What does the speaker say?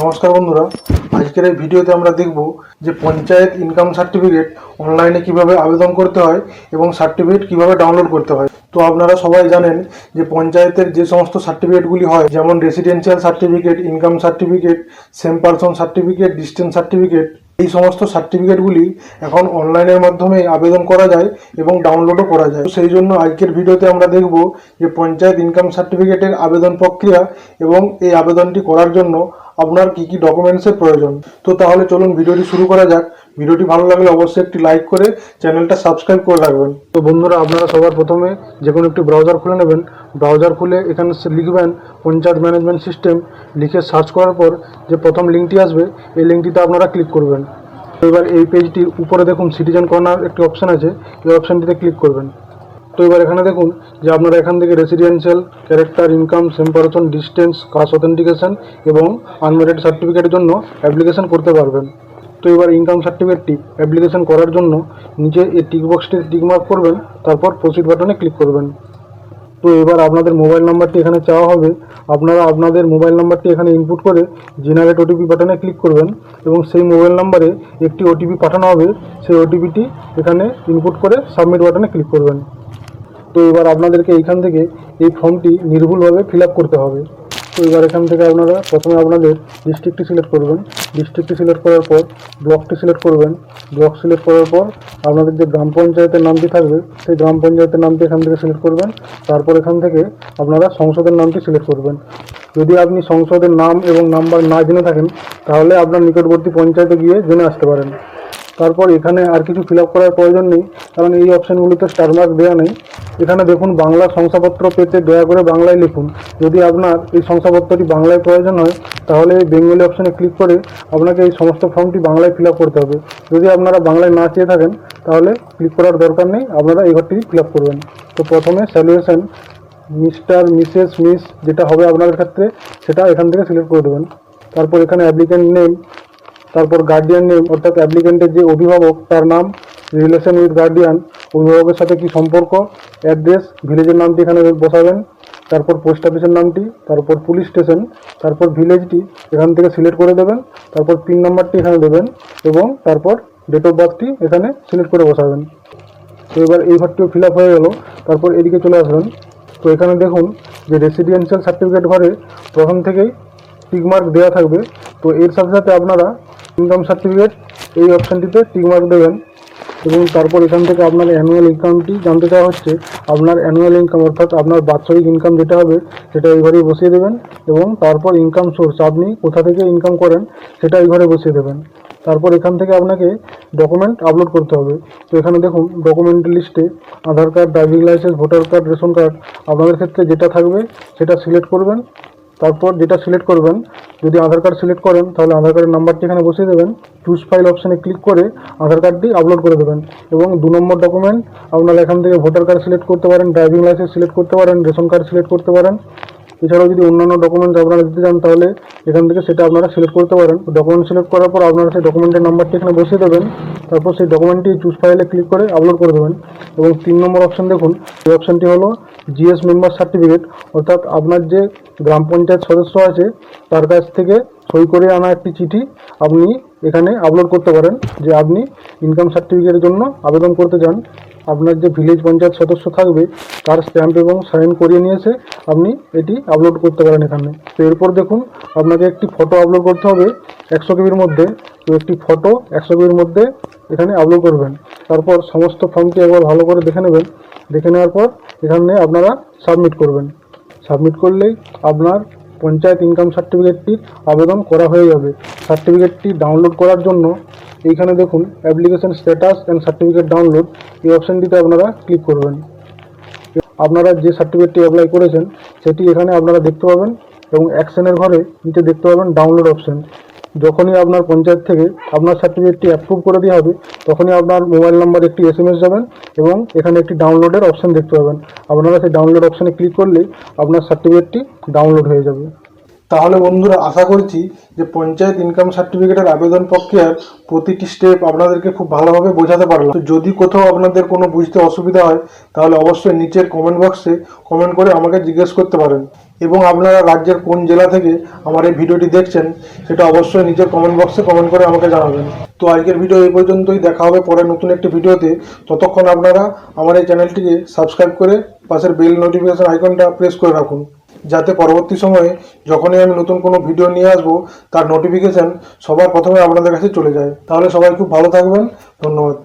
নমস্কার বন্ধুরা। আজকের এই ভিডিওতে আমরা দেখব যে পঞ্চায়েত ইনকাম সার্টিফিকেট অনলাইনে কীভাবে আবেদন করতে হয় এবং সার্টিফিকেট কীভাবে ডাউনলোড করতে হয়। তো আপনারা সবাই জানেন যে পঞ্চায়েতের যে সমস্ত সার্টিফিকেটগুলি হয়, যেমন residential certificate income certificate same person certificate distance certificate এই সমস্ত সার্টিফিকেটগুলি এখন অনলাইনের মাধ্যমে আবেদন করা যায় এবং ডাউনলোডও করা যায়। সেই জন্য আজকের ভিডিওতে আমরা দেখব যে পঞ্চায়েত ইনকাম সার্টিফিকেটের আবেদন প্রক্রিয়া এবং এই আবেদনটি করার জন্য আপনার কি কি ডকুমেন্টসের প্রয়োজন? তো তাহলে চলুন ভিডিওটি শুরু করা যাক। ভিডিওটি ভালো লাগলে অবশ্যই একটি লাইক করে চ্যানেলটা সাবস্ক্রাইব করে রাখবেন। তো বন্ধুরা, আপনারা সবার প্রথমে যে কোনো একটি ব্রাউজার খুলে নেবেন। ব্রাউজার খুলে এখানে লিখবেন পঞ্চায়েত ম্যানেজমেন্ট সিস্টেম লিখে সার্চ করার পর যে প্রথম লিঙ্কটি আসবে, এই লিঙ্কটিতে আপনারা ক্লিক করবেন। এবার এই পেজটির উপরে দেখুন সিটিজেন কর্নার একটি অপশান আছে। এই অপশানটিতে ক্লিক করবেন। তো এবার এখানে দেখুন যে আপনারা এখান থেকে রেসিডেন্সিয়াল ক্যারেক্টার ইনকাম সেম্পারেশন ডিস্টেন্স কাস্ট অথেন্টিকেশন এবং আনমেরিড সার্টিফিকেটের জন্য অ্যাপ্লিকেশন করতে পারবেন। তো এবার ইনকাম সার্টিফিকেটটি অ্যাপ্লিকেশন করার জন্য নিচে এই টিক বক্সটি টিক করবেন, তারপর প্রসিড বাটনে ক্লিক করবেন। তো এবার আপনাদের মোবাইল নাম্বারটি এখানে চাওয়া হবে। আপনারা আপনাদের মোবাইল নাম্বারটি এখানে ইনপুট করে জেনারেট ওটিপি বাটনে ক্লিক করবেন এবং সেই মোবাইল নাম্বারে একটি ওটিপি পাঠানো হবে। সেই ওটিপিটি এখানে ইনপুট করে সাবমিট বাটনে ক্লিক করবেন। তো এবার আপনাদেরকে এইখান থেকে এই ফর্মটি নির্ভুলভাবে ফিল করতে হবে। তো এবার এখান থেকে আপনারা প্রথমে আপনাদের ডিস্ট্রিক্টটি সিলেক্ট করবেন। ডিস্ট্রিক্টটি সিলেক্ট করার পর ব্লকটি সিলেক্ট করবেন। ব্লক সিলেক্ট করার পর আপনাদের যে গ্রাম পঞ্চায়েতের নামটি থাকবে, সেই গ্রাম পঞ্চায়েতের নামটি এখান থেকে সিলেক্ট করবেন। তারপর এখান থেকে আপনারা সংসদের নামটি সিলেক্ট করবেন। যদি আপনি সংসদের নাম এবং নাম্বার না জেনে থাকেন, তাহলে আপনার নিকটবর্তী পঞ্চায়েতে গিয়ে জেনে আসতে পারেন। তারপর এখানে আর কিছু ফিল করার প্রয়োজন নেই, কারণ এই অপশানগুলিতে স্টার মার্ক দেওয়া নেই। এখানে দেখুন, বাংলা শংসাপত্র পেতে দয়া করে বাংলায় লিখুন। যদি আপনার এই শংসাপত্রটি বাংলায় প্রয়োজন হয়, তাহলে বেঙ্গলি অপশানে ক্লিক করে আপনাকে এই সমস্ত ফর্মটি বাংলায় ফিল করতে হবে। যদি আপনারা বাংলায় না চেয়ে থাকেন, তাহলে ক্লিক করার দরকার নেই, আপনারা এই ঘরটি ফিল করবেন। তো প্রথমে স্যালুয়েশন, মিস্টার, মিসেস, মিস, যেটা হবে আপনাদের ক্ষেত্রে, সেটা এখান থেকে সিলেক্ট করে দেবেন। তারপর এখানে অ্যাপ্লিক্যান্ট নেম তারপর গার্ডিয়ান নেম অর্থাৎ অ্যাপ্লিকেন্টের যে অভিভাবক, তার নাম রিলেশন উইথ গার্ডিয়ান অভিভাবকের সাথে কি সম্পর্ক অ্যাড্রেস ভিলেজের নামটি এখানে বসাবেন, তারপর পোস্ট অফিসের নামটি, তারপর পুলিশ স্টেশন তারপর ভিলেজটি এখান থেকে সিলেক্ট করে দেবেন, তারপর পিন নাম্বারটি এখানে দেবেন এবং তারপর ডেট অফ বার্থটি এখানে সিলেক্ট করে বসাবেন। তো এবার এই ঘরটিও ফিল হয়ে গেল। তারপর এদিকে চলে আসবেন। তো এখানে দেখুন যে রেসিডেন্সিয়াল সার্টিফিকেট ঘরে প্রথম থেকেই টিকমার্ক দেওয়া থাকবে। তো এর সাথে সাথে আপনারা ইনকাম সার্টিফিকেট এই অপশানটিতে টিকমার্ক দেবেন এবং তারপর এখান থেকে আপনার অ্যানুয়াল ইনকামটি জানতে চাওয়া হচ্ছে, আপনার অ্যানুয়াল ইনকাম অর্থাৎ আপনার বাৎসরিক ইনকাম যেটা হবে, সেটা এই বসিয়ে দেবেন এবং তারপর ইনকাম সোর্স আপনি কোথা থেকে ইনকাম করেন, সেটা এই ঘরে বসিয়ে দেবেন। তারপর এখান থেকে আপনাকে ডকুমেন্ট আপলোড করতে হবে। তো এখানে দেখুন ডকুমেন্ট লিস্টে Aadhaar card driving licence voter card ration card আপনাদের ক্ষেত্রে যেটা থাকবে, সেটা সিলেক্ট করবেন। তারপর যেটা সিলেক্ট করবেন, যদি আধার কার্ড সিলেক্ট করেন, তাহলে আধার কার্ডের নাম্বারটি এখানে বসিয়ে দেবেন। চুজ ফাইল অপশানে ক্লিক করে আধার কার্ডটি আপলোড করে দেবেন এবং দু নম্বর ডকুমেন্ট আপনারা এখান থেকে ভোটার কার্ড সিলেক্ট করতে পারেন ড্রাইভিং লাইসেন্স সিলেক্ট করতে পারেন রেশন কার্ড সিলেক্ট করতে পারেন। এছাড়াও যদি অন্যান্য ডকুমেন্ট আপনারা দিতে চান, তাহলে এখান থেকে সেটা আপনারা সিলেক্ট করতে পারেন। ডকুমেন্ট সিলেক্ট করার পর আপনারা সেই ডকুমেন্টের নাম্বারটি এখানে বসিয়ে দেবেন। তারপর সেই ডকুমেন্টটি চুজ ফাইলে ক্লিক করে আপলোড করে দেবেন। এবং তিন নম্বর অপশান দেখুন, এই অপশানটি হলো জিএস মেম্বার সার্টিফিকেট অর্থাৎ আপনার যে গ্রাম পঞ্চায়েত সদস্য আছে, তার কাছ থেকে সই করে আনা একটি চিঠি আপনি এখানে আপলোড করতে পারেন যে আপনি ইনকাম সার্টিফিকেটের জন্য আবেদন করতে চান। আপনার যে ভিলেজ পঞ্চায়েত সদস্য থাকবে, তার স্ট্যাম্প এবং সাইন করিয়ে নিয়ে এসে আপনি এটি আপলোড করতে পারেন এখানে। তো এরপর দেখুন, আপনাকে একটি ফটো আপলোড করতে হবে, একশো কেবির মধ্যে। তো একটি ফটো একশো কেবির মধ্যে এখানে আপলোড করবেন। তারপর সমস্ত ফর্মটি একবার ভালো করে দেখে নেবেন। দেখে নেওয়ার পর এখানে আপনারা সাবমিট করবেন। সাবমিট করলেই আপনার পঞ্চায়েত ইনকাম সার্টিফিকেটটির আবেদন করা হয়ে যাবে। সার্টিফিকেটটি ডাউনলোড করার জন্য এইখানে দেখুন, application status and certificate download এই অপশানটিতে আপনারা ক্লিক করবেন। আপনারা যে সার্টিফিকেটটি অ্যাপ্লাই করেছেন, সেটি এখানে আপনারা দেখতে পাবেন এবং অ্যাকশনের ঘরে নিচে দেখতে পাবেন ডাউনলোড অপশন যখনই আপনার পঞ্চায়েত থেকে আপনার সার্টিফিকেটটি অ্যাপ্রুভ করে দেওয়া হবে, তখনই আপনার মোবাইল নাম্বার একটি এস এম এস যাবেন এবং এখানে একটি ডাউনলোডের অপশান দেখতে পাবেন। আপনারা সেই ডাউনলোড অপশানে ক্লিক করলেই আপনার সার্টিফিকেটটি ডাউনলোড হয়ে যাবে। তাহলে বন্ধুরা আশা করছি যে পঞ্চায়েত ইনকাম সার্টিফিকেটের আবেদন প্রক্রিয়ার প্রতিটি স্টেপ আপনাদেরকে খুব ভালোভাবে বোঝাতে পারলাম। যদি কোথাও আপনাদের কোনো বুঝতে অসুবিধা হয়, তাহলে অবশ্যই নিচের কমেন্ট বক্সে কমেন্ট করে আমাকে জিজ্ঞেস করতে পারেন। এবং আপনারা রাজ্যের কোন জেলা থেকে আমার এই ভিডিওটি দেখছেন, সেটা অবশ্যই নিচের কমেন্ট বক্সে কমেন্ট করে আমাকে জানাবেন। তো আজকের ভিডিও এই পর্যন্তই, দেখা হবে পরে নতুন একটি ভিডিওতে। ততক্ষণ আপনারা আমার এই চ্যানেলটিকে সাবস্ক্রাইব করে পাশের বেল নোটিফিকেশন আইকনটা প্রেস করে রাখুন। যাতে পরবর্তী সময়ে যখনই আমি নতুন কোনো ভিডিও নিয়ে আসব, তার নোটিফিকেশান সবার প্রথমে আপনাদের কাছে চলে যায়। তাহলে সবাই খুব ভালো থাকবেন। ধন্যবাদ।